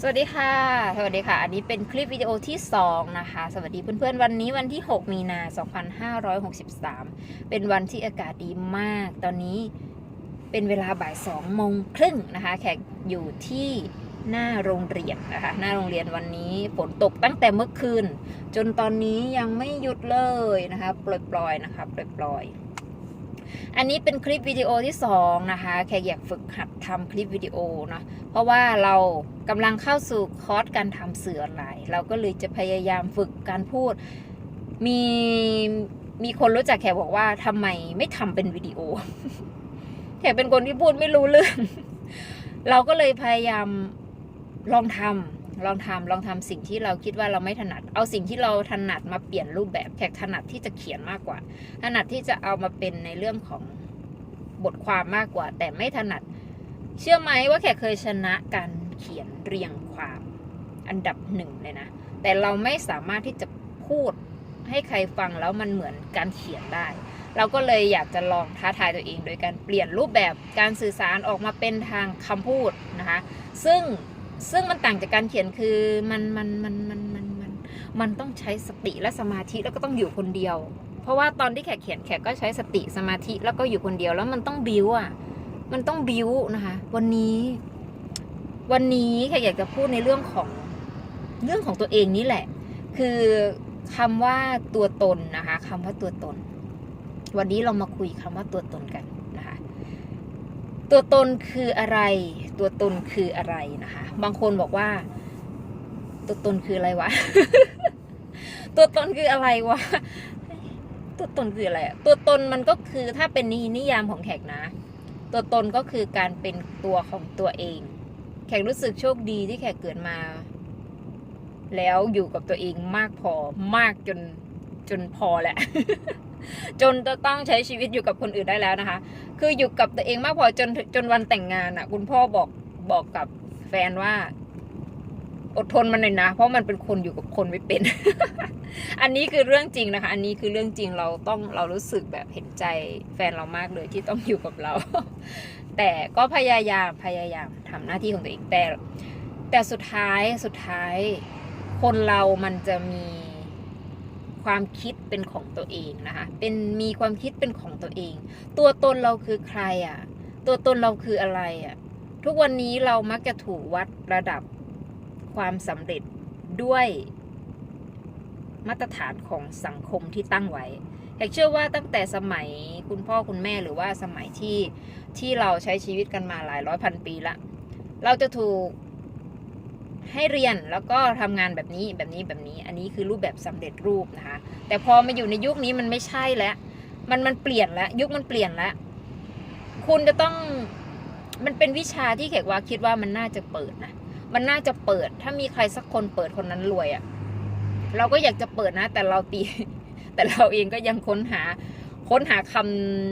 สวัสดีค่ะ สวัสดีค่ะ อันนี้เป็นคลิปวิดีโอที่ 2 นะคะ สวัสดีเพื่อนๆ วันนี้วันที่ 6 มีนา 2563 เป็นวันที่อากาศดีมาก ตอนนี้เป็นเวลาบ่าย2โมงครึ่งนะคะ แขกอยู่ที่หน้าโรงเรียนนะคะ หน้าโรงเรียนวันนี้ฝนตกตั้งแต่เมื่อคืน จนตอนนี้ยังไม่หยุดเลยนะคะ ปล่อยๆ นะคะ ปล่อยๆ อันนี้เป็นคลิปวิดีโอที่2นะคะแขกอยากฝึกหัดทำคลิปวิดีโอเนาะเพราะว่าเรากำลังเข้าสู่คอร์สการทำสื่อออนไลน์เราก็เลยจะพยายามฝึกการพูด มีมีคนรู้จักแขกบอกว่าทำไมไม่ทำเป็นวิดีโอ แขกเป็นคนที่พูดไม่รู้เรื่อง เราก็เลยพยายามลองทำ ลองทำลองทำสิ่งที่เราคิดว่าเราไม่ถนัด เอาสิ่งที่เราถนัดมาเปลี่ยนรูปแบบแขกถนัดที่จะเขียนมากกว่า ถนัดที่จะเอามาเป็นในเรื่องของบทความมากกว่า แต่ไม่ถนัด เชื่อไหมว่าแขกเคยชนะการเขียนเรียงความอันดับหนึ่งเลยนะ แต่เราไม่สามารถที่จะพูดให้ใครฟังแล้วมันเหมือนการเขียนได้ เราก็เลยอยากจะลองท้าทายตัวเอง โดยการเปลี่ยนรูปแบบการสื่อสารออกมาเป็นทางคำพูดนะคะ ซึ่ง ซึ่งมันต่างจากการเขียนคือมันมันมันมันมันมันมันต้องใช้สติและสมาธิแล้วก็ต้องอยู่คนเดียว เพราะว่าตอนที่แขกเขียนแขกก็ใช้สติสมาธิแล้วก็อยู่คนเดียวแล้วมันต้องบิวอะมันต้องบิวนะคะ วันนี้ วันนี้แขกอยากจะพูดในเรื่องของเรื่องของตัวเองนี่แหละ คือคำว่าตัวตนนะคะคำว่าตัวตน วันนี้เรามาคุยคำว่าตัวตนกัน ตัวตนคืออะไร ตัวตนคืออะไรนะคะ บางคนบอกว่า ตัวตนคืออะไรวะ ตัวตนคืออะไรวะ ตัวตนคืออะไรอะตัวตนมันก็คือถ้าเป็นนินิยามของแขกนะ ตัวตนก็คือการเป็นตัวของตัวเอง แขกรู้สึกโชคดีที่แขกเกิดมา แล้วอยู่กับตัวเองมากพอมากจนจนพอแหละ จนจะต้องใช้ชีวิตอยู่กับคนอื่นได้แล้วนะคะ คืออยู่กับตัวเองมากพอจนจนวันแต่งงานอะ คุณพ่อบอกบอกกับแฟนว่า อดทนมันหน่อยนะ เพราะมันเป็นคนอยู่กับคนไม่เป็น อันนี้คือเรื่องจริงนะคะ อันนี้คือเรื่องจริงเราต้องเรารู้สึกแบบเห็นใจแฟนเรามากเลยที่ต้องอยู่กับเรา แต่ก็พยายามพยายามทำหน้าที่ของตัวเองแต่แต่สุดท้ายสุดท้าย คนเรามันจะมี ความคิดเป็นของตัวเองนะคะ เป็นมีความคิดเป็นของตัวเอง ตัวตนเราคือใครอะ่ะ ตัวตนเราคืออะไรอะ่ะ ทุกวันนี้เรามักจะถูกวัดระดับความสำเร็จด้วยมาตรฐานของสังคมที่ตั้งไว้อยากเชื่อว่าตั้งแต่สมัยคุณพ่อคุณแม่หรือว่าสมัยที่ที่เราใช้ชีวิตกันมาหลายร้อยพันปีละ เราจะถูก ให้เรียนแล้วก็ทำงานแบบนี้แบบนี้แบบนี้ อันนี้คือรูปแบบสำเร็จรูปนะคะ แต่พอมาอยู่ในยุคนี้มันไม่ใช่แล้ว มันมันเปลี่ยนแล้ว ยุคมันเปลี่ยนแล้ว คุณจะต้องมันเป็นวิชาที่แขกว่าคิดว่ามันน่าจะเปิดนะ มันน่าจะเปิด ถ้ามีใครสักคนเปิดคนนั้นรวยอะ่ะ เราก็อยากจะเปิดนะ แต่เราตี แต่เราเองก็ยังค้นหา ค้นหาค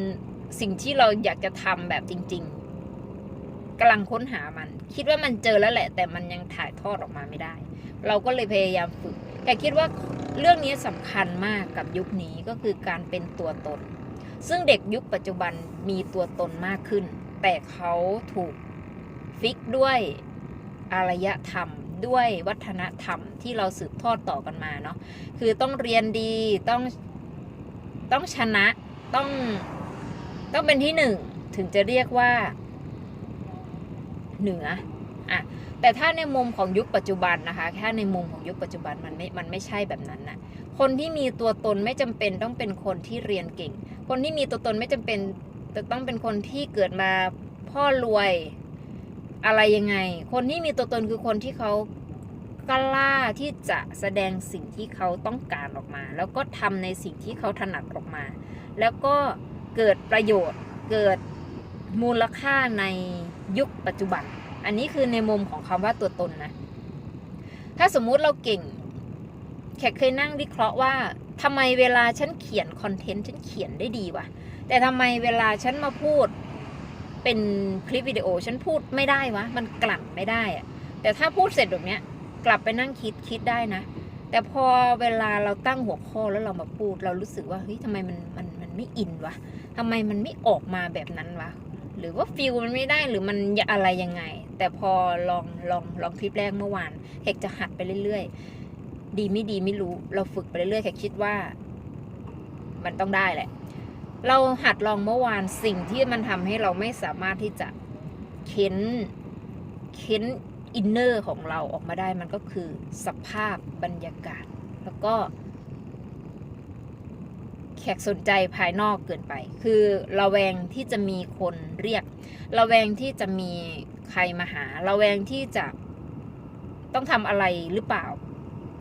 ำสิ่งที่เราอยากจะทำแบบจริง ๆ กำลังค้นหามัน คิดว่ามันเจอแล้วแหละ แต่มันยังถ่ายทอดออกมาไม่ได้ เราก็เลยพยายามฝึก แต่คิดว่าเรื่องนี้สำคัญมากกับยุคนี้ก็คือการเป็นตัวตน ซึ่งเด็กยุคปัจจุบันมีตัวตนมากขึ้น แต่เขาถูกฟิกด้วยอารยธรรมด้วยวัฒนธรรมที่เราสืบทอดต่อกันมาเนาะคือต้องเรียนดีต้องต้องชนะต้องต้องเป็นที่หนึ่งถึงจะเรียกว่า เหนืออะแต่ถ้าในมุมของยุคปัจจุบันนะคะถ้าในมุมของยุคปัจจุบันมันไม่ มันไม่ใช่แบบนั้นนะคนที่มีตัวตนไม่จำเป็นต้องเป็นคนที่เรียนเก่ง คนที่มีตัวตนไม่จำเป็นจะต้องเป็นคนที่เกิดมาพ่อรวยอะไรยังไง คนที่มีตัวตนคือคนที่เขากล้าที่จะแสดงสิ่งที่เขาต้องการออกมา แล้วก็ทำในสิ่งที่เขาถนัดออกมา แล้วก็เกิดประโยชน์เกิดมูลค่าใน ยุคปัจจุบัน อันนี้คือในมุมของคำว่าตัวตนนะ ถ้าสมมุติเราเก่ง แขกเคยนั่งวิเคราะห์ว่าทำไมเวลาฉันเขียนคอนเทนต์ฉันเขียนได้ดีวะแต่ทำไมเวลาฉันมาพูดเป็นคลิปวิดีโอฉันพูดไม่ได้วะ มันกลั่นไม่ได้อะแต่ถ้าพูดเสร็จแบบเนี้ย กลับไปนั่งคิดคิดได้นะ แต่พอเวลาเราตั้งหัวข้อแล้วเรามาพูด เรารู้สึกว่าเฮ้ยทำไมมันมันมันไม่อินวะทำไมมันไม่ออกมาแบบนั้นวะ รือว่าฟิลมันไม่ได้หรือมันอะไรยังไง แต่พอลองลองลองคลิปแรกเมื่อวานแขกจะหัดไปเรื่อยๆ ดีไม่ดีไม่รู้ เราฝึกไปเรื่อยๆแขกคิดว่า มันต้องได้แหละ เราหัดลองเมื่อวานสิ่งที่มันทำให้เราไม่สามารถที่จะเค้นเค้นอินเนอร์ของเราออกมาได้มันก็คือสภาพบรรยากาศ แล้วก็ แขกสนใจภายนอกเกินไป คือระแวงที่จะมีคนเรียก ระแวงที่จะมีใครมาหา ระแวงที่จะต้องทำอะไรหรือเปล่า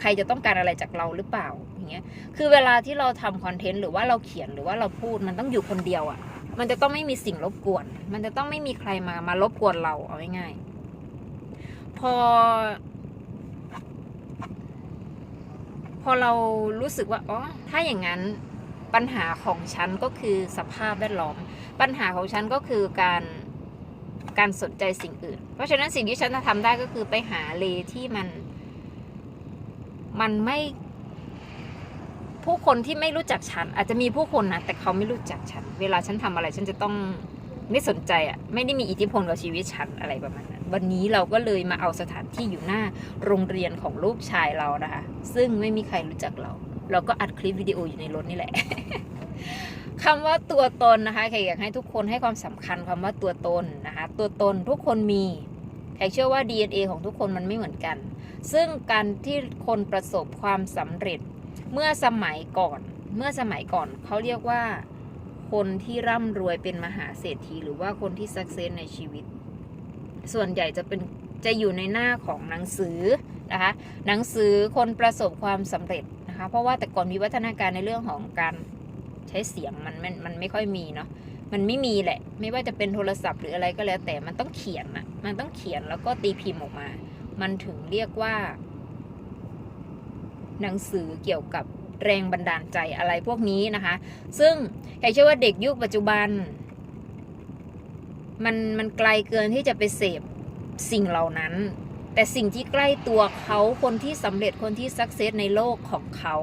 ใครจะต้องการอะไรจากเราหรือเปล่าอย่างเงี้ย คือเวลาที่เราทำคอนเทนต์หรือว่าเราเขียนหรือว่าเราพูดมันต้องอยู่คนเดียวอะ่ะ มันจะต้องไม่มีสิ่งรบกวน มันจะต้องไม่มีใครมามารบกวนเราเอาง่ายๆพอ พอเรารู้สึกว่า อ๋อ ถ้าอย่างนั้น ปัญหาของฉันก็คือสภาพแวดล้อม ปัญหาของฉันก็คือการการสนใจสิ่งอื่น เพราะฉะนั้นสิ่งที่ฉันจะทำได้ก็คือไปหาเลที่มัน มันไม่ผู้คนที่ไม่รู้จักฉัน อาจจะมีผู้คนนะแต่เขาไม่รู้จักฉัน เวลาฉันทำอะไร ฉันจะต้องไม่สนใจอะ่ะไม่ได้มีอิทธิพลกับชีวิตฉันอะไรประมาณนั้นวันนี้เราก็เลยมาเอาสถานที่อยู่หน้าโรงเรียนของลูกชายเรานะคะ ซึ่งไม่มีใครรู้จักเรา เราก็อัดคลิปวิดีโออยู่ในรถนี่แหละ คำว่าตัวตนนะคะแขกอยากให้ทุกคนให้ความสำคัญคำว่าตัวตนนะคะ ตัวตนทุกคนมีแขกเชื่อว่า DNA ของทุกคนมันไม่เหมือนกัน ซึ่งการที่คนประสบความสำเร็จเมื่อสมัยก่อน เมื่อสมัยก่อนเขาเรียกว่า คนที่ร่ำรวยเป็นมหาเศรษฐี หรือว่าคนที่สักเซสในชีวิต ส่วนใหญ่จะเป็นจะอยู่ในหน้าของหนังสือนะคะ หนังสือคนประสบความสำเร็จ เพราะว่าแต่ก่อนมีวัฒนาการในเรื่องของการใช้เสียงมันมันมันไม่ค่อยมีเนาะมันไม่มีแหละ ไม่ว่าจะเป็นโทรศัพท์หรืออะไรก็แล้ว แต่มันต้องเขียนอะมันต้องเขียนแล้วก็ตีพิมพ์ออกมา มันถึงเรียกว่า หนังสือเกี่ยวกับแรงบันดาลใจอะไรพวกนี้นะคะ ซึ่งใครเชื่อว่าเด็กยุคปัจจุบัน มันมันไกลเกินที่จะไปเสพสิ่งเหล่านั้น แต่สิ่งที่ใกล้ตัวเขาคนที่สำเร็จคนที่สักเซสในโลกของเขา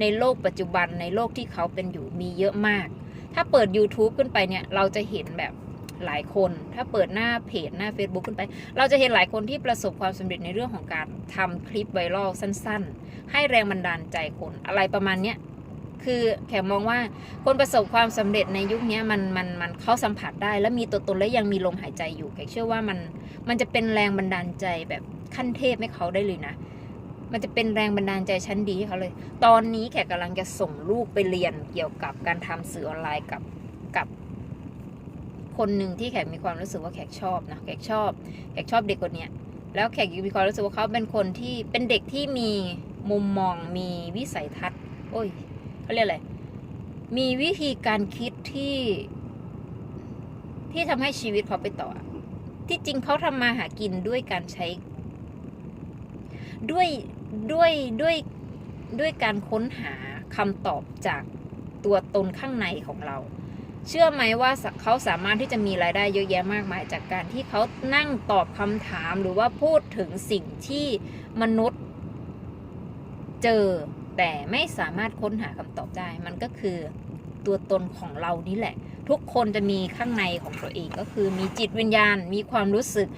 ในโลกปัจจุบันในโลกที่เขาเป็นอยู่มีเยอะมาก ถ้าเปิด YouTube ขึ้นไปเนี่ยเราจะเห็นแบบหลายคน ถ้าเปิดหน้าเพจหน้า Facebook ขึ้นไป เราจะเห็นหลายคนที่ประสบความสำเร็จในเรื่องของการทำคลิปไวรัลสั้น ๆ ให้แรงบันดาลใจคนอะไรประมาณเนี้ย คือแขกมองว่าคนประสบความสำเร็จในยุคนี้มันมันมันเขาสัมผัสได้ และมีตัวตนและยังมีลมหายใจอยู่แขกเชื่อว่ามันมันจะเป็นแรงบันดาลใจแบบขั้นเทพให้เขาได้เลยนะ มันจะเป็นแรงบันดาลใจชั้นดีให้เขาเลย ตอนนี้แขกกำลังจะส่งลูกไปเรียนเกี่ยวกับการทำสื่อออนไลน์กับกับคนหนึ่งที่แขกมีความรู้สึกว่าแขกชอบนะแขกชอบแขกชอบเด็กคนเนี้ยแล้วแขกมีความรู้สึกว่าเขาเป็นคนที่เป็นเด็กที่มีมุมมองมีวิสัยทัศน์ โอ้ย เขาเรียกอะไร มีวิธีการคิดที่ที่ทำให้ชีวิตเขาไปต่อ ที่จริงเขาทำมาหากินด้วยการใช้ ด้วยด้วยด้วยด้วยการค้นหาคำตอบจากตัวตนข้างในของเรา เชื่อไหมว่าเขาสามารถที่จะมีรายได้เยอะแยะมากมายจากการที่เขานั่งตอบคำถามหรือว่าพูดถึงสิ่งที่มนุษย์ เจอ แต่ไม่สามารถค้นหาคำตอบได้ มันก็คือตัวตนของเรานี่แหละ ทุกคนจะมีข้างในของตัวเองก็คือมีจิตวิญญาณ มีความรู้สึก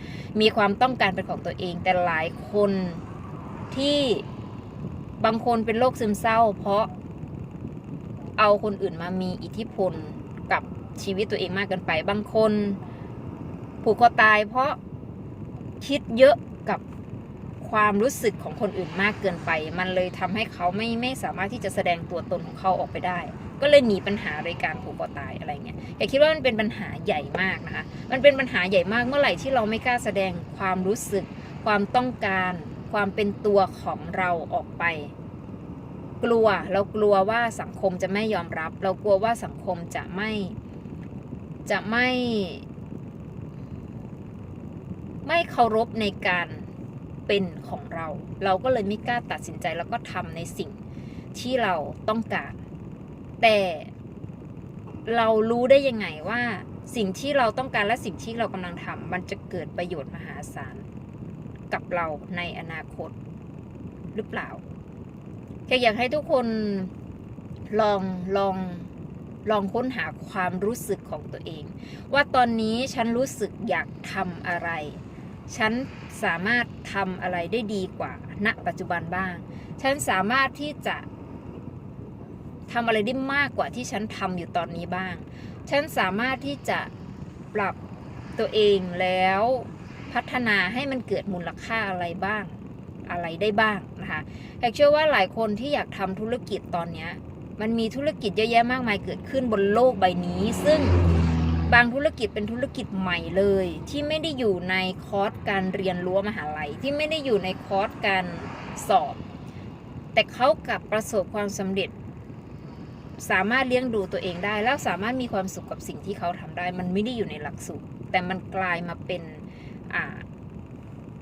มีความต้องการเป็นของตัวเอง แต่หลายคนที่บางคนเป็นโรคซึมเศร้า เพราะเอาคนอื่นมามีอิทธิพลกับชีวิตตัวเองมากเกินไป บางคนผูกคอตายเพราะคิดเยอะกับ ความรู้สึกของคนอื่นมากเกินไป มันเลยทำให้เขาไม่ไม่สามารถที่จะแสดงตัวตนของเขาออกไปได้ ก็เลยหนีปัญหาโดยการผูกคอตายอะไรเงี้ยอย่าคิดว่ามันเป็นปัญหาใหญ่มากนะคะ มันเป็นปัญหาใหญ่มากเมื่อไหร่ที่เราไม่กล้าแสดงความรู้สึก ความต้องการ ความเป็นตัวของเราออกไป กลัวเรากลัวว่าสังคมจะไม่ยอมรับ เรากลัวว่าสังคมจะไม่จะไม่ ไม่เคารพในการ เป็นของเรา เราก็เลยไม่กล้าตัดสินใจแล้วก็ทำในสิ่งที่เราต้องการ แต่เรารู้ได้ยังไงว่าสิ่งที่เราต้องการและสิ่งที่เรากำลังทำมันจะเกิดประโยชน์มหาศาลกับเราในอนาคตหรือเปล่าแค่อยากให้ทุกคนลองลองลองค้นหาความรู้สึกของตัวเอง ว่าตอนนี้ฉันรู้สึกอยากทำอะไร ฉันสามารถ ทำอะไรได้ดีกว่าณปัจจุบันบ้าง ฉันสามารถที่จะทำอะไรได้มากกว่าที่ฉันทำอยู่ตอนนี้บ้าง ฉันสามารถที่จะปรับตัวเองแล้วพัฒนาให้มันเกิดมูลค่าอะไรบ้างอะไรได้บ้างนะคะแขกเชื่อว่าหลายคนที่อยากทำธุรกิจตอนนี้มันมีธุรกิจเยอะแยะมากมายเกิดขึ้นบนโลกใบนี้ ซึ่ง บางธุรกิจเป็นธุรกิจใหม่เลย ที่ไม่ได้อยู่ในคอร์สการเรียนรั้วมหาลัย ที่ไม่ได้อยู่ในคอร์สการสอบ แต่เขากลับประสบความสำเร็จ สามารถเลี้ยงดูตัวเองได้ แล้วสามารถมีความสุขกับสิ่งที่เขาทำได้ มันไม่ได้อยู่ในหลักสูตรแต่มันกลายมาเป็น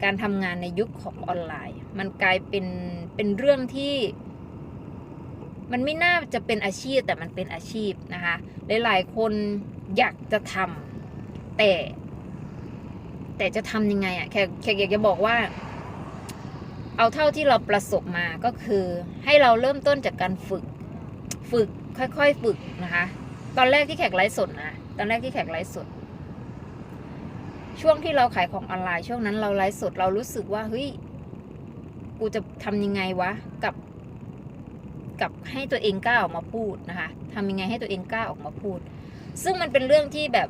การทำงานในยุคของออนไลน์ มันกลายเป็นเป็นเรื่องที่มันไม่น่าจะเป็นอาชีพแต่มันเป็นอาชีพนะคะหลายๆคน อยากจะทำแต่ แต่จะทำยังไงอะ่ะแขกแขกอยากจะบอกว่า เอาเท่าที่เราประสบมาก็คือ ให้เราเริ่มต้นจากการฝึก ฝึกค่อยๆฝึกนะคะ ตอนแรกที่แขกไลฟ์สดนะตอนแรกที่แขกไลฟ์สด ช่วงที่เราขายของออนไลน์ช่วงนั้นเราไลฟ์สดเรารู้สึกว่าเฮ้ยกูจะทำยังไงวะกับกับให้ตัวเองกล้าออกมาพูดนะคะทำยังไงให้ตัวเองกล้าออกมาพูด ซึ่งมันเป็นเรื่องที่แบบ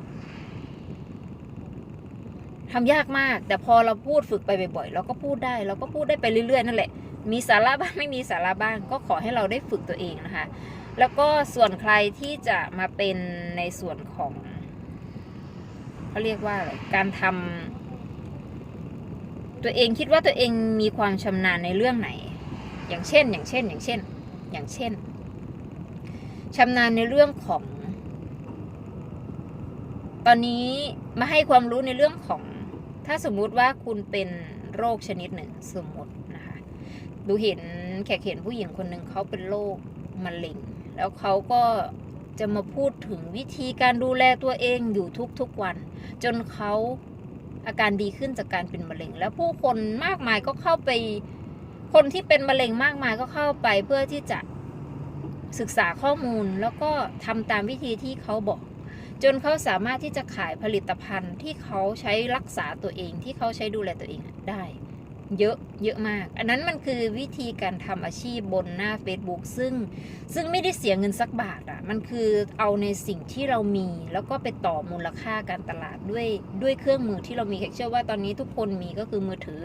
ทำยากมาก แต่พอเราพูดฝึกไปบ่อยๆเราก็พูดได้ เราก็พูดได้ไปเรื่อยๆนั่นแหละ มีสาระบ้างไม่มีสาระบ้าง ก็ขอให้เราได้ฝึกตัวเองนะคะ แล้วก็ส่วนใครที่จะมาเป็นในส่วนของเขาเรียกว่าอะไรการทำตัวเองคิดว่าตัวเองมีความชำนาญในเรื่องไหน อย่างเช่น อย่างเช่น อย่างเช่น อย่างเช่นชำนาญในเรื่องของ ตอนนี้มาให้ความรู้ในเรื่องของ ถ้าสมมุติว่าคุณเป็นโรคชนิดหนึ่งสมมตินะคะดูเห็นแขกเห็นผู้หญิงคนหนึ่งเขาเป็นโรคมะเร็ง แล้วเขาก็จะมาพูดถึงวิธีการดูแลตัวเองอยู่ทุกๆวัน จนเขาอาการดีขึ้นจากการเป็นมะเร็ง แล้วผู้คนมากมายก็เข้าไป คนที่เป็นมะเร็งมากมายก็เข้าไปเพื่อที่จะศึกษาข้อมูลแล้วก็ทำตามวิธีที่เขาบอก จนเขาสามารถที่จะขายผลิตภัณฑ์ที่เขาใช้รักษาตัวเองที่เขาใช้ดูแลตัวเองได้ เยอะเยอะมาก อันนั้นมันคือวิธีการทำอาชีพบนหน้า Facebook ซึ่งซึ่งไม่ได้เสียเงินสักบาทอะ่ะมันคือเอาในสิ่งที่เรามี แล้วก็ไปต่อมูลค่าการตลาดด้วยด้วยเครื่องมือที่เรามีเชื่อว่าตอนนี้ทุกคนมีก็คือมือถือ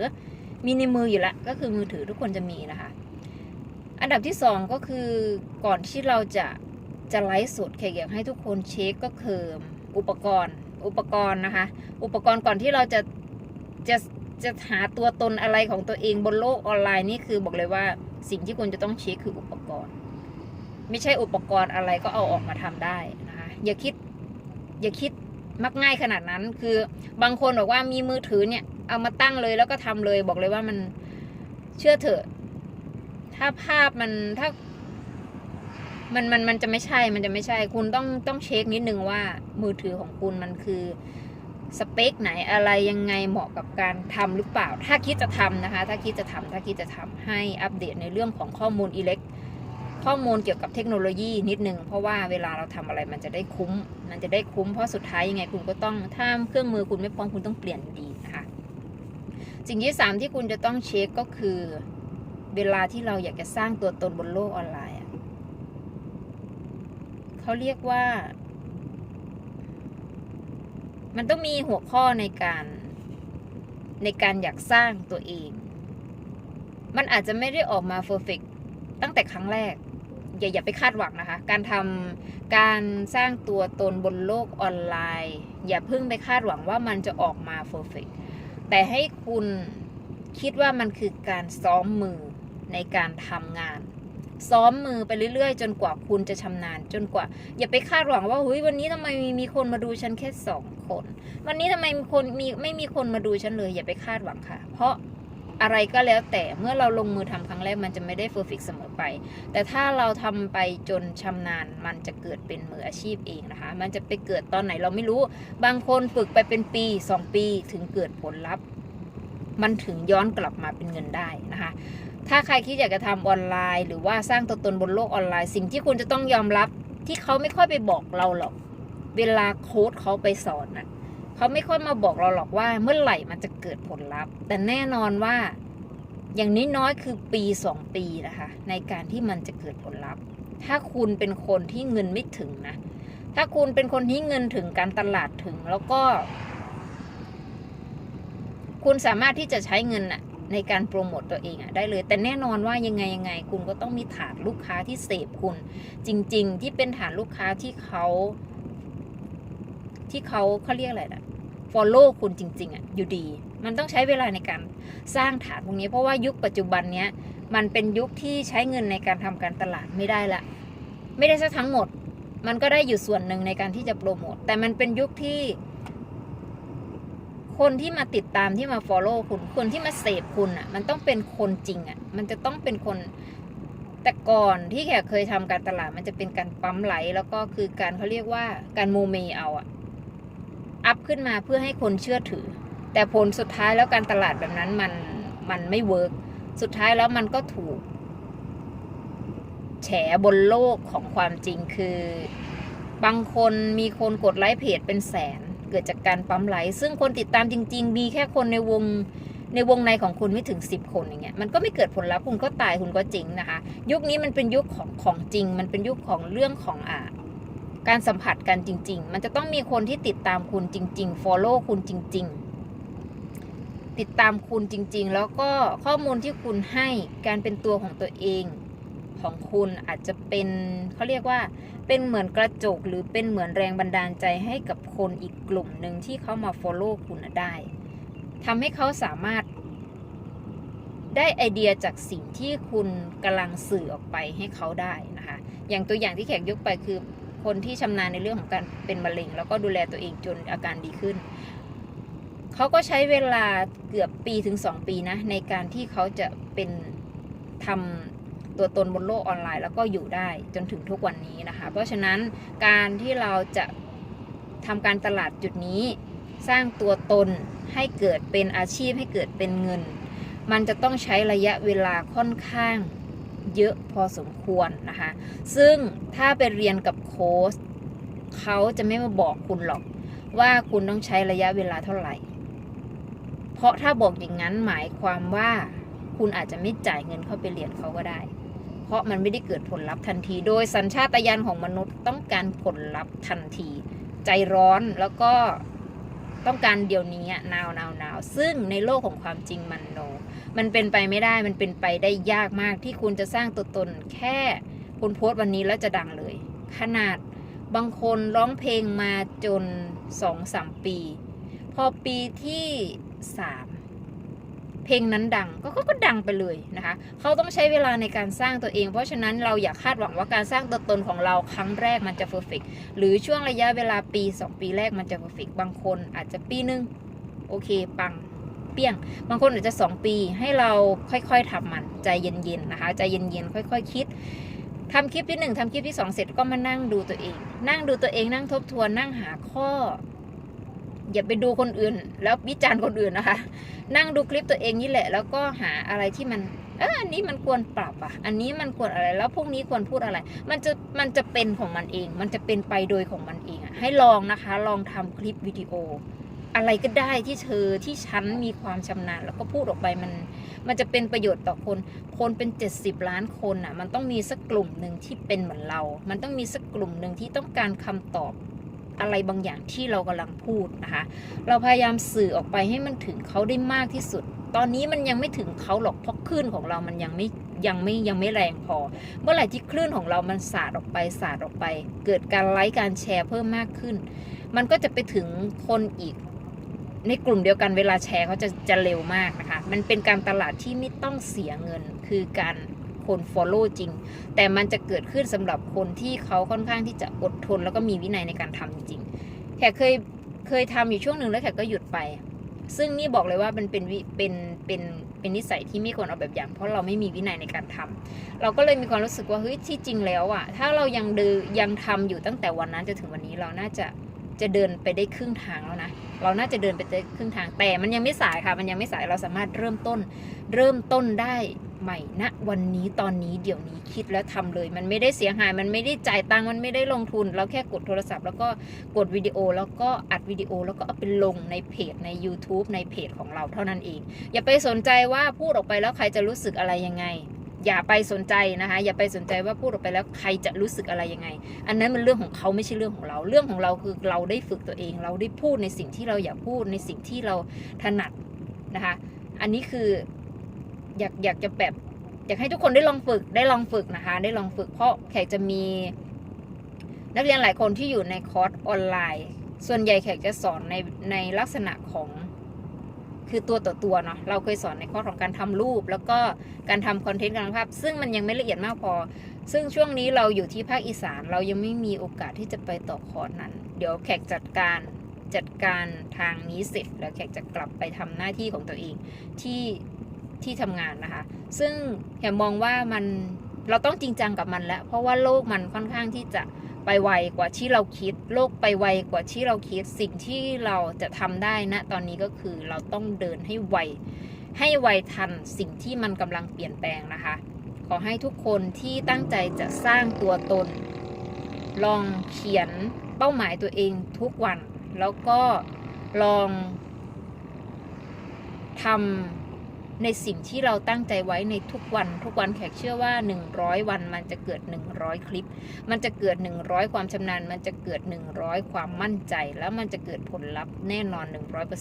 มีในมืออยู่ล้วก็คือมือถือทุกคนจะมีนะคะอันดับที่สองก็คือก่อนที่เราจะ จะไลฟ์สดแขกอยากให้ทุกคนเช็คก็คืออุปกรณ์ อุปกรณ์นะคะ อุปกรณ์ก่อนที่เราจะจะจะหาตัวตนอะไรของตัวเองบนโลกออนไลน์นี่คือบอกเลยว่าสิ่งที่คุณจะต้องเช็คคืออุปกรณ์ ไม่ใช่อุปกรณ์อะไรก็เอาออกมาทำได้นะคะ อย่าคิดอย่าคิดมักง่ายขนาดนั้น คือบางคนบอกว่ามีมือถือเนี่ยเอามาตั้งเลยแล้วก็ทำเลยบอกเลยว่ามันเชื่อเถอะ ถ้าภาพมันถ้า มันมันมันจะไม่ใช่ มันจะไม่ใช่ คุณต้องต้องเช็คนิดนึงว่ามือถือของคุณมันคือสเปคไหนอะไรยังไงเหมาะกับการทำหรือเปล่า ถ้าคิดจะทำนะคะ ถ้าคิดจะทำถ้าคิดจะทำให้อัปเดตในเรื่องของข้อมูลอิเล็ก ข้อมูลเกี่ยวกับเทคโนโลยีนิดนึง เพราะว่าเวลาเราทำอะไรมันจะได้คุ้ม มันจะได้คุ้ม เพราะสุดท้ายยังไงคุณก็ต้อง ถ้าเครื่องมือคุณไม่พร้อมคุณต้องเปลี่ยนอยู่ดีนะคะ สิ่งที่สามที่คุณจะต้องเช็คก็คือ เวลาที่เราอยากจะสร้างตัวตนบนโลกออนไลน์ เขาเรียกว่า มันต้องมีหัวข้อในการในการอยากสร้างตัวเอง มันอาจจะไม่ได้ออกมาเฟอร์เฟกตั้งแต่ครั้งแรก อย่าอย่าไปคาดหวังนะคะ การทำการสร้างตัวตนบนโลกออนไลน์ อย่าเพิ่งไปคาดหวังว่ามันจะออกมาเฟอร์เฟกแต่ให้คุณคิดว่ามันคือการซ้อมมือในการทำงาน ซ้อมมือไปเรื่อยๆ จนกว่าคุณจะชำนาญจนกว่า อย่าไปคาดหวังว่าเฮ้ยวันนี้ทำไมมีคนมาดูฉันแค่สองคน วันนี้ทำไมมีคนมีไม่มีคนมาดูฉันเลย อย่าไปคาดหวังค่ะ เพราะอะไรก็แล้วแต่เมื่อเราลงมือทำครั้งแรกมันจะไม่ได้เฟอร์ฟิกเสมอไป แต่ถ้าเราทำไปจนชำนาญมันจะเกิดเป็นมืออาชีพเองนะคะ มันจะไปเกิดตอนไหนเราไม่รู้ บางคนฝึกไปเป็นปีสองปีถึงเกิดผลลัพธ์ มันถึงย้อนกลับมาเป็นเงินได้นะคะ ถ้าใครคิดอยากจะทำออนไลน์ หรือว่าสร้างตัวตนบนโลกออนไลน์ สิ่งที่คุณจะต้องยอมรับที่เขาไม่ค่อยไปบอกเราหรอก เวลาโค้ดเขาไปสอนน่ะเขาไม่ค่อยมาบอกเราหรอกว่าเมื่อไหร่มันจะเกิดผลลัพธ์ แต่แน่นอนว่าอย่างนี้น้อยคือปีสองปีนะคะ ในการที่มันจะเกิดผลลัพธ์ ถ้าคุณเป็นคนที่เงินไม่ถึงนะ ถ้าคุณเป็นคนที่เงินถึงการตลาดถึงแล้วก็ คุณสามารถที่จะใช้เงินน่ะ ในการโปรโมตตัวเองอะได้เลย แต่แน่นอนว่ายังไงยังไง คุณก็ต้องมีฐานลูกค้าที่เสพคุณ จริง ๆ ที่เป็นฐานลูกค้าที่เขาที่เขาเขาเรียกอะไรนะ follow คุณจริง ๆอะอยู่ดี มันต้องใช้เวลาในการสร้างฐานพวกนี้เพราะว่ายุคปัจจุบันเนี้ยมันเป็นยุคที่ใช้เงินในการทำการตลาดไม่ได้ละ ไม่ได้ซะทั้งหมด มันก็ได้อยู่ส่วนหนึ่งในการที่จะโปรโมทแต่มันเป็นยุคที่ คนที่มาติดตามที่มา follow คุณคนที่มาเสพคุณอะ มันต้องเป็นคนจริงอะ มันจะต้องเป็นคนแต่ก่อนที่แขกเคยทำการตลาดมันจะเป็นการปั๊มไหล แล้วก็คือการเขาเรียกว่าการโมเมเอาอะอัพขึ้นมาเพื่อให้คนเชื่อถือ แต่ผลสุดท้ายแล้วการตลาดแบบนั้นมันมันไม่เวิร์กสุดท้ายแล้วมันก็ถูก แฉบนโลกของความจริงคือบางคนมีคนกดไลค์เพจเป็นแสน เกิดจากการปั๊มไลค์ซึ่งคนติดตามจริง ๆ มีแค่คนในวงในวงในของคุณไม่ถึง 10 คนอย่างเงี้ยมันก็ไม่เกิดผลลัพธ์คุณก็ตายคุณก็จริงนะคะ ยุคนี้มันเป็นยุคของของจริง มันเป็นยุคของเรื่องของอ่าการสัมผัสกันจริง ๆ มันจะต้องมีคนที่ติดตามคุณจริง ๆ follow คุณจริง ๆ ติดตามคุณจริง ๆ แล้วก็ข้อมูลที่คุณให้การเป็นตัวของตัวเอง ของคุณอาจจะเป็นเขาเรียกว่าเป็นเหมือนกระจกหรือเป็นเหมือนแรงบันดาลใจให้กับคนอีกกลุ่มหนึ่งที่เขามา follow คุณได้ทำให้เขาสามารถได้ไอเดียจากสิ่งที่คุณกำลังสื่อออกไปให้เขาได้นะคะ อย่างตัวอย่างที่แขกยกไปคือคนที่ชำนาญในเรื่องของการเป็นมะเร็ง แล้วก็ดูแลตัวเองจนอาการดีขึ้น เขาก็ใช้เวลาเกือบปีถึง 2 ปีนะในการที่เขาจะเป็นทำ ตัวตนบนโลกออนไลน์ แล้วก็อยู่ได้จนถึงทุกวันนี้นะคะ เพราะฉะนั้นการที่เราจะทำการตลาดจุดนี้ สร้างตัวตนให้เกิดเป็นอาชีพให้เกิดเป็นเงิน มันจะต้องใช้ระยะเวลาค่อนข้างเยอะพอสมควรนะคะ ซึ่งถ้าไปเรียนกับโค้ชเขาจะไม่มาบอกคุณหรอกว่าคุณต้องใช้ระยะเวลาเท่าไหร่ เพราะถ้าบอกอย่างนั้นหมายความว่าคุณอาจจะไม่จ่ายเงินเข้าไปเรียนเขาก็ได้ เพราะมันไม่ได้เกิดผลลัพธ์ทันที โดยสัญชาตญาณของมนุษย์ต้องการผลลัพธ์ทันที ใจร้อนแล้วก็ต้องการเดี๋ยวนี้นาวนาวนาวซึ่งในโลกของความจริงมันโน มันเป็นไปไม่ได้มันเป็นไปได้ยากมากที่คุณจะสร้างตัวตนแค่คุณโพสต์วันนี้แล้วจะดังเลย ขนาดบางคนร้องเพลงมาจนสองสามปี พอปีที่สาม เพลงนั้นดังก็ก็ก็ดังไปเลยนะคะ เขาต้องใช้เวลาในการสร้างตัวเอง เพราะฉะนั้นเราอย่าคาดหวังว่าการสร้างตัวตนของเราครั้งแรกมันจะเพอร์เฟกหรือช่วงระยะเวลาปี 2 ปีแรกมันจะเพอร์เฟกบางคนอาจจะปีนึงโอเคปังเปี้ยง บางคนอาจจะ 2 ปีให้เราค่อยๆทำมันใจเย็นๆนะคะใจเย็นๆค่อยๆคคิดทำคลิปที่หนึ่งทำคลิปที่สองเสร็จก็มานั่งดูตัวเอง นั่งดูตัวเองนั่งทบทวนนั่งหาข้อ อย่าไปดูคนอื่น แล้ววิจารณ์คนอื่นนะคะ นั่งดูคลิปตัวเองนี่แหละ แล้วก็หาอะไรที่มันเอออันนี้มันควรปรับอะ อันนี้มันควรอะไร แล้วพวกนี้ควรพูดอะไร มันจะมันจะเป็นของมันเอง มันจะเป็นไปโดยของมันเองอะ ให้ลองนะคะ ลองทำคลิปวิดีโอ อะไรก็ได้ที่เธอที่ฉันมีความชำนาญ แล้วก็พูดออกไปมัน มันจะเป็นประโยชน์ต่อคน คนเป็น 70 ล้านคนอะ มันต้องมีสักกลุ่มหนึ่งที่เป็นเหมือนเรา มันต้องมีสักกลุ่มหนึ่งที่ต้องการคำตอบ อะไรบางอย่างที่เรากำลังพูดนะคะ เราพยายามสื่อออกไปให้มันถึงเขาได้มากที่สุด ตอนนี้มันยังไม่ถึงเขาหรอกเพราะคลื่นของเรามันยังไม่ยังไม่ยังไม่แรงพอ เมื่อไหร่ที่คลื่นของเรามันสาดออกไปสาดออกไป เกิดการไลค์การแชร์เพิ่มมากขึ้น มันก็จะไปถึงคนอีกในกลุ่มเดียวกันเวลาแชร์เขาจะจะเร็วมากนะคะ มันเป็นการตลาดที่ไม่ต้องเสียเงิน คือการ คน follow จริง แต่มันจะเกิดขึ้นสำหรับคนที่เขาค่อนข้างที่จะอดทน แล้วก็มีวินัยในการทำจริงแขกเคยเคยทำอยู่ช่วงหนึ่งแล้วแขกก็หยุดไป ซึ่งนี่บอกเลยว่ามันเป็นวิเป็นเป็นเป็นนิสัยที่ไม่ควรเอาแบบอย่าง เพราะเราไม่มีวินัยในการทำเราก็เลยมีความรู้สึกว่าเฮ้ยที่จริงแล้วอะถ้าเรายังเดินยังทำอยู่ตั้งแต่วันนั้นจนถึงวันนี้เราน่าจะจะเดินไปได้ครึ่งทางแล้วนะ เราน่าจะเดินไปได้ครึ่งทางแต่มันยังไม่สายค่ะ มันยังไม่สายเราสามารถเริ่มต้น เริ่มต้นได้ ใหม่ณวันนี้ตอนนี้เดี๋ยวนี้คิดแล้วทำเลย มันไม่ได้เสียหาย มันไม่ได้จ่ายตังค์มันไม่ได้ลงทุน เราแค่กดโทรศัพท์ แล้วก็กดวิดีโอแล้วก็อัดวิดีโอแล้วก็เอาไปลงในเพจใน YouTube ในเพจของเราเท่านั้นเอง อย่าไปสนใจว่าพูดออกไปแล้วใครจะรู้สึกอะไรยังไง อย่าไปสนใจนะคะ อย่าไปสนใจว่าพูดออกไปแล้วใครจะรู้สึกอะไรยังไง อันนั้นมันเรื่องของเขาไม่ใช่เรื่องของเรา เรื่องของเราคือเราได้ฝึกตัวเอง เราได้พูดในสิ่งที่เราอยากพูดในสิ่งที่เราถนัดนะคะ อันนี้คือ อยากอยากจะแบบอยากให้ทุกคนได้ลองฝึกได้ลองฝึกนะคะ ได้ลองฝึกเพราะแขกจะมี นักเรียนหลายคนที่อยู่ในคอร์สออนไลน์ ส่วนใหญ่แขกจะสอนในในลักษณะของคือตัวต่อตัวเนาะเราเคยสอนในคอร์สของการทำรูป แล้วก็การทำคอนเทนต์การภาพ ซึ่งมันยังไม่ละเอียดมากพอ ซึ่งช่วงนี้เราอยู่ที่ภาคอีสาน เรายังไม่มีโอกาสที่จะไปต่อคอร์สนั้น เดี๋ยวแขกจัดการจัดการทางนี้เสร็จ แล้วแขกจะกลับไปทำหน้าที่ของตัวเองที่ ที่ทำงานนะคะ ซึ่งแขกมองว่ามันเราต้องจริงจังกับมันแล้ว เพราะว่าโลกมันค่อนข้างที่จะไปไวกว่าที่เราคิด โลกไปไวกว่าที่เราคิด สิ่งที่เราจะทำได้นะตอนนี้ก็คือเราต้องเดินให้ไว ให้ไวทันสิ่งที่มันกำลังเปลี่ยนแปลงนะคะ ขอให้ทุกคนที่ตั้งใจจะสร้างตัวตน ลองเขียนเป้าหมายตัวเองทุกวัน แล้วก็ลองทำ ในสิ่งที่เราตั้งใจไว้ในทุกวัน ทุกวันแขกเชื่อว่า 100 วันมันจะเกิด 100 คลิป มันจะเกิด 100 ความชำนาญ มันจะเกิด 100 ความมั่นใจ แล้วมันจะเกิดผลลัพธ์แน่นอน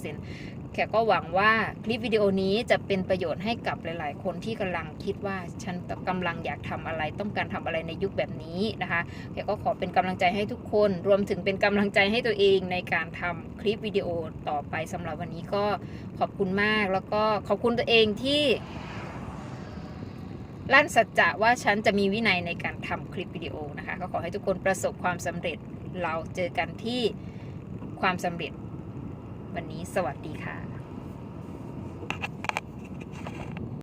100%แขกก็หวังว่าคลิปวิดีโอนี้จะเป็นประโยชน์ให้กับหลาย ๆ คนที่กำลังคิดว่าฉันกำลังอยากทำอะไร ต้องการทำอะไรในยุคแบบนี้นะคะแขกก็ขอเป็นกำลังใจให้ทุกคน รวมถึงเป็นกำลังใจให้ตัวเองในการทำคลิปวิดีโอต่อไปสำหรับวันนี้ก็ขอบคุณมากแล้วก็ขอบคุณตัวเองงที่ลั่นสัจจะว่าฉันจะมีวินัยในการทำคลิปวิดีโอนะคะ ก็ขอให้ทุกคนประสบความสำเร็จเราเจอกันที่ความสำเร็จวันนี้สวัสดีค่ะ